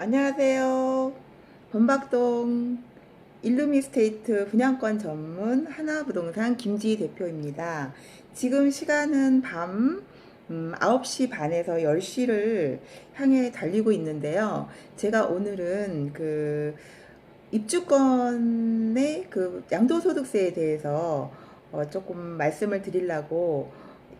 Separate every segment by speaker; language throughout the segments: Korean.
Speaker 1: 안녕하세요. 범박동 일루미스테이트 분양권 전문 하나부동산 김지희 대표입니다. 지금 시간은 밤 음, 9시 반에서 10시를 향해 달리고 있는데요. 제가 오늘은 그 입주권의 그 양도소득세에 대해서 어, 조금 말씀을 드리려고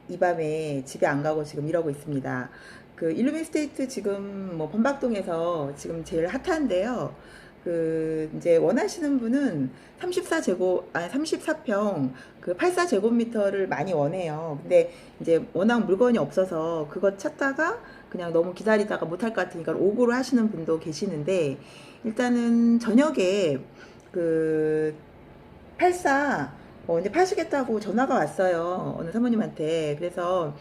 Speaker 1: 이 밤에 집에 안 가고 지금 이러고 있습니다. 그 일루미스테이트 지금 뭐 범박동에서 지금 제일 핫한데요. 그 이제 원하시는 분은 34제곱 아니 34평 그 84제곱미터를 많이 원해요. 근데 이제 워낙 물건이 없어서 그거 찾다가 그냥 너무 기다리다가 못할 것 같으니까 오고를 하시는 분도 계시는데 일단은 저녁에 그 84 어, 이제 파시겠다고 전화가 왔어요. 어느 사모님한테. 그래서,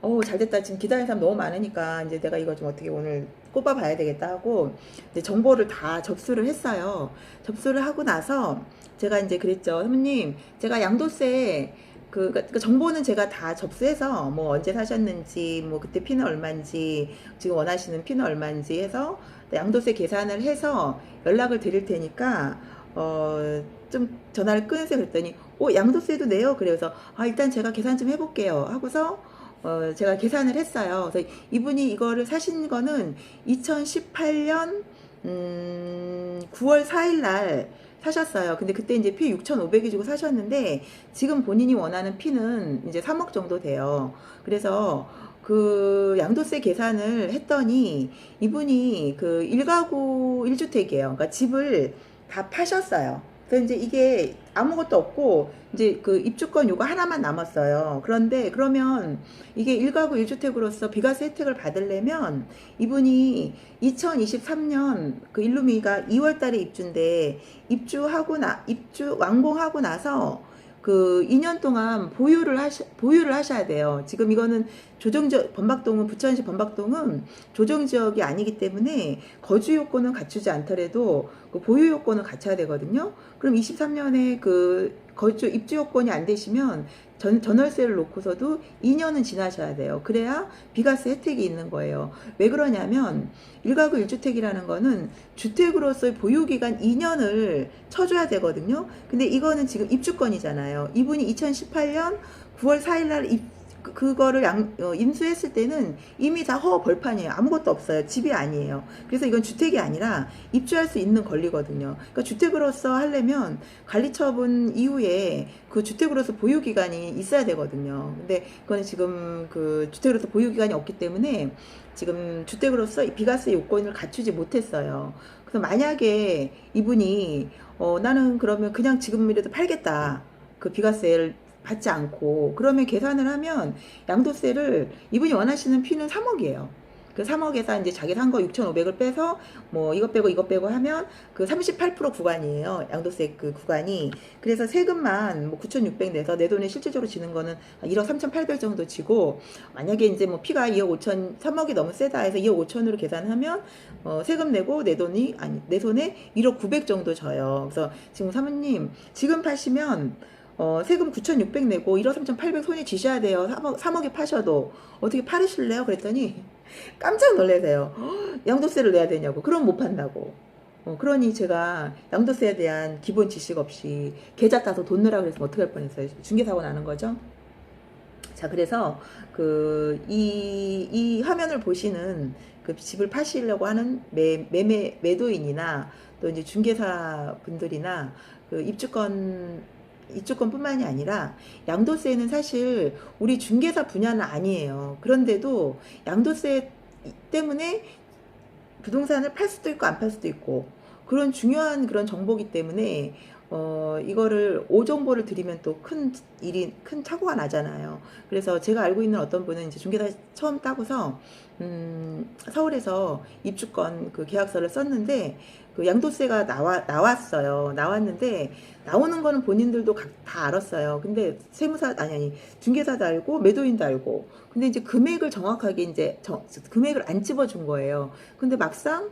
Speaker 1: 어, 잘 됐다. 지금 기다리는 사람 너무 많으니까, 이제 내가 이거 좀 어떻게 오늘 꼽아봐야 되겠다 하고, 이제 정보를 다 접수를 했어요. 접수를 하고 나서, 제가 이제 그랬죠. 사모님, 제가 양도세, 그, 그 정보는 제가 다 접수해서, 뭐, 언제 사셨는지, 뭐, 그때 피는 얼마인지, 지금 원하시는 피는 얼마인지 해서, 양도세 계산을 해서 연락을 드릴 테니까, 어, 좀 전화를 끊으세요. 그랬더니, 어, 양도세도 내요. 그래서, 아, 일단 제가 계산 좀 해볼게요. 하고서, 어, 제가 계산을 했어요. 그래서 이분이 이거를 사신 거는 2018년, 음, 9월 4일 날 사셨어요. 근데 그때 이제 피 6,500이 주고 사셨는데, 지금 본인이 원하는 피는 이제 3억 정도 돼요. 그래서, 그 양도세 계산을 했더니 이분이 그 1가구 1주택이에요. 그러니까 집을 다 파셨어요. 그래서 이제 이게 아무것도 없고 이제 그 입주권 요거 하나만 남았어요. 그런데 그러면 이게 1가구 1주택으로서 비과세 혜택을 받으려면 이분이 2023년 그 일루미가 2월 달에 입주인데 입주하고 나 입주 완공하고 나서 그 2년 동안 보유를 하시, 보유를 하셔야 돼요. 지금 이거는 조정지역, 범박동은, 부천시 범박동은 조정지역이 아니기 때문에 거주 요건은 갖추지 않더라도 그 보유 요건을 갖춰야 되거든요. 그럼 23년에 그 거주, 입주 요건이 안 되시면 전, 전월세를 놓고서도 2년은 지나셔야 돼요. 그래야 비과세 혜택이 있는 거예요. 왜 그러냐면 1가구 1주택이라는 거는 주택으로서의 보유기간 2년을 쳐줘야 되거든요. 근데 이거는 지금 입주권이잖아요. 이분이 2018년 9월 4일 날 입, 그- 그거를 양, 어, 인수했을 때는 이미 다허 벌판이에요. 아무것도 없어요. 집이 아니에요. 그래서 이건 주택이 아니라 입주할 수 있는 권리거든요. 그러니까 주택으로서 하려면 관리처분 이후에 그 주택으로서 보유 기간이 있어야 되거든요. 근데 그거는 지금 그 주택으로서 보유 기간이 없기 때문에 지금 주택으로서 이 비과세 요건을 갖추지 못했어요. 그래서 만약에 이분이 어, 나는 그러면 그냥 지금이라도 팔겠다. 그 비과세를 받지 않고 그러면 계산을 하면 양도세를 이분이 원하시는 피는 3억이에요. 그 3억에서 이제 자기 산 거 6,500을 빼서 뭐 이것 빼고 이것 빼고 하면 그 38% 구간이에요. 양도세 그 구간이. 그래서 세금만 뭐 9,600 내서 내 돈에 실질적으로 지는 거는 1억 3,800 정도 지고 만약에 이제 뭐 피가 2억 5천 3억이 너무 세다 해서 2억 5천으로 계산하면 어 세금 내고 내 돈이 아니 내 손에 1억 900 정도 져요. 그래서 지금 사모님 지금 파시면 어, 세금 9,600 내고 1억 3,800 손에 쥐셔야 돼요. 3억, 3억에 파셔도. 어떻게 팔으실래요? 그랬더니 깜짝 놀라세요. "헉, 양도세를 내야 되냐고. 그럼 못 판다고. 어, 그러니 제가 양도세에 대한 기본 지식 없이 계좌 따서 돈 넣으라고 그래서 어떻게 할 뻔했어요. 중개사고 나는 거죠. 자, 그래서 그, 이, 이 화면을 보시는 그 집을 파시려고 하는 매, 매매, 매도인이나 또 이제 중개사 분들이나 그 입주권 입주권뿐만이 아니라 양도세는 사실 우리 중개사 분야는 아니에요. 그런데도 양도세 때문에 부동산을 팔 수도 있고 안 팔 수도 있고 그런 중요한 그런 정보기 때문에 어 이거를 오정보를 드리면 또 큰 일이 큰 사고가 나잖아요. 그래서 제가 알고 있는 어떤 분은 이제 중개사 처음 따고서 음 서울에서 입주권 그 계약서를 썼는데 그 양도세가 나와 나왔어요. 나왔는데 나오는 거는 본인들도 각- 다 알았어요. 근데 세무사 아니 아니 중개사도 알고 매도인도 알고. 근데 이제 금액을 정확하게 이제 정- 금액을 안 집어준 거예요. 근데 막상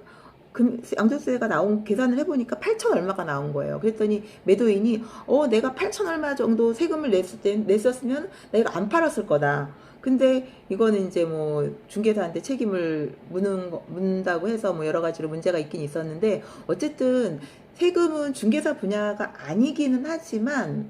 Speaker 1: 금, 양도세가 나온 계산을 해보니까 8천 얼마가 나온 거예요. 그랬더니 매도인이 어 내가 8천 얼마 정도 세금을 냈을 때 냈었으면 내가 안 팔았을 거다. 근데 이거는 이제 뭐 중개사한테 책임을 묻는 거- 묻는다고 해서 뭐 여러 가지로 문제가 있긴 있었는데 어쨌든 세금은 중개사 분야가 아니기는 하지만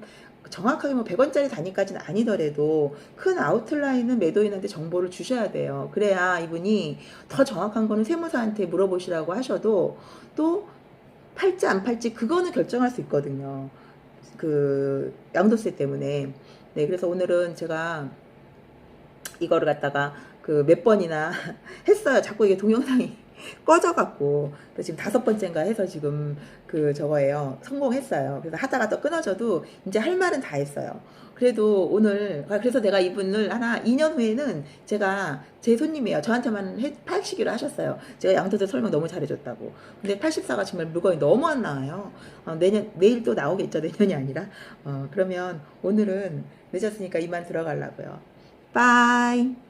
Speaker 1: 정확하게 뭐 100원짜리 단위까지는 아니더라도 큰 아웃라인은 매도인한테 정보를 주셔야 돼요. 그래야 이분이 더 정확한 거는 세무사한테 물어보시라고 하셔도 또 팔지 안 팔지 그거는 결정할 수 있거든요. 그 양도세 때문에. 네, 그래서 오늘은 제가 이거를 갖다가 그 몇 번이나 했어요. 자꾸 이게 동영상이 꺼져갖고 지금 다섯 번째인가 해서 지금 그 저거예요. 성공했어요. 그래서 하다가 또 끊어져도 이제 할 말은 다 했어요. 그래도 오늘 아, 그래서 내가 이분을 하나 2년 후에는 제가 제 손님이에요. 저한테만 해, 팔시기로 하셨어요. 제가 양도세 설명 너무 잘해줬다고. 근데 84가 정말 물건이 너무 안 나와요. 어, 내년 내일 또 나오겠죠. 내년이 아니라. 어, 그러면 오늘은 늦었으니까 이만 들어가려고요. 빠이.